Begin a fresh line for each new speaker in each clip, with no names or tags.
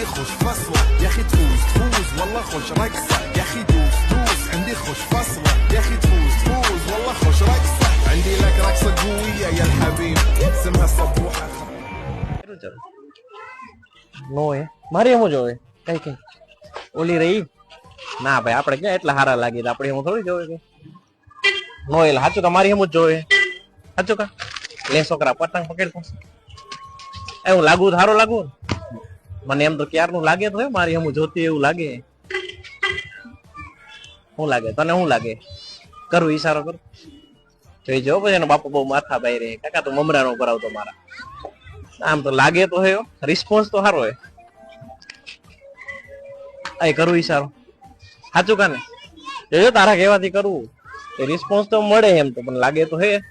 عندي خوش فصلة يا اخي تفوز تفوز والله خوش رقصة يا اخي دوس دوس عندي خوش فصلة يا اخي تفوز تفوز والله خوش رقصة عندي لك رقصة قوية يا الحبيب اسمها صبوحة
નો હે મારી એમ જોવે કઈ કઈ ઓલી રહી ના ભાઈ આપણે ક્યાં એટલા સારા લાગી આપણે એમ થોડી જોવે કે નો એટલે સાચું કા મારી એમ જ જોવે સાચું કા લે છોકરા પતંગ પકડ એવું લાગુ સારું લાગુ મને એમ તો ક્યારનું લાગે તો મારી હમું જોતી એવું લાગે. શું લાગે? તને શું લાગે? કરું, ઈશારો કરું? જોઈ જો, પછી એનો બાપુ બહુ માથા ભાઈ રે કાકા, તું મમરા નો કરાવતો મારા. આમ તો લાગે તો હે રિસ્પોન્સ તો સારો હે. આ કરું, ઈશારો. સાચું કાને? જોજો, તારા કહેવાથી કરવું એ રિસ્પોન્સ તો મળે એમ તો, પણ લાગે તો હે.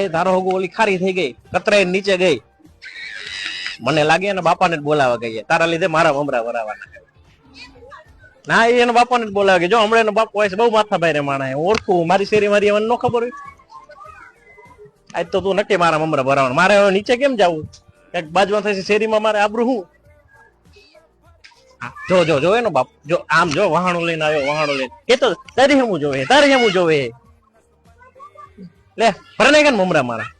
એ ધારો હોગો ઓલી ખારી થઈ ગઈ, કતરે નીચે ગઈ. મને લાગે એના બાપાને જ બોલાવા ગઈ તારા લીધે મારા મમરા વરાવાના ના, એ એના બાપાને જ બોલાવે જો હમણાં એનો બાપો હોય છે, બહુ માથા ભાઈ રે માણા ઓળખું, મારી શેરી મારી મને ન ખબર હોય. આજ તો તું નક્કી મારા મમરા ભરાવાનું મારે હવે નીચે કેમ જવું? કંઈક બાજુમાં થશે, શેરીમાં મારે આબરું હું, જો જો જો એનો બાપ. જો, આમ જો વહાણો લઈને આવ્યો, વહાણો લઈને. એ તો તારી હેમું જોવે, તારી હેમું જોવે. લે, ભરને કે મમરા મારા?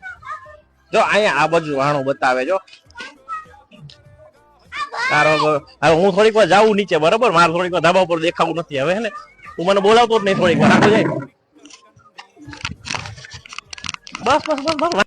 જો, અહીંયા આ બાજુ વાણું બતાવે, જો. તારો હવે હું થોડીક વાર જાઉં નીચે, બરાબર? મારે થોડીક વાર ધાબા ઉપર દેખાવું નથી હવે, હે ને? તું મને બોલાવતો જ નહીં થોડીક વાર જાય બસ બસ બસ બસ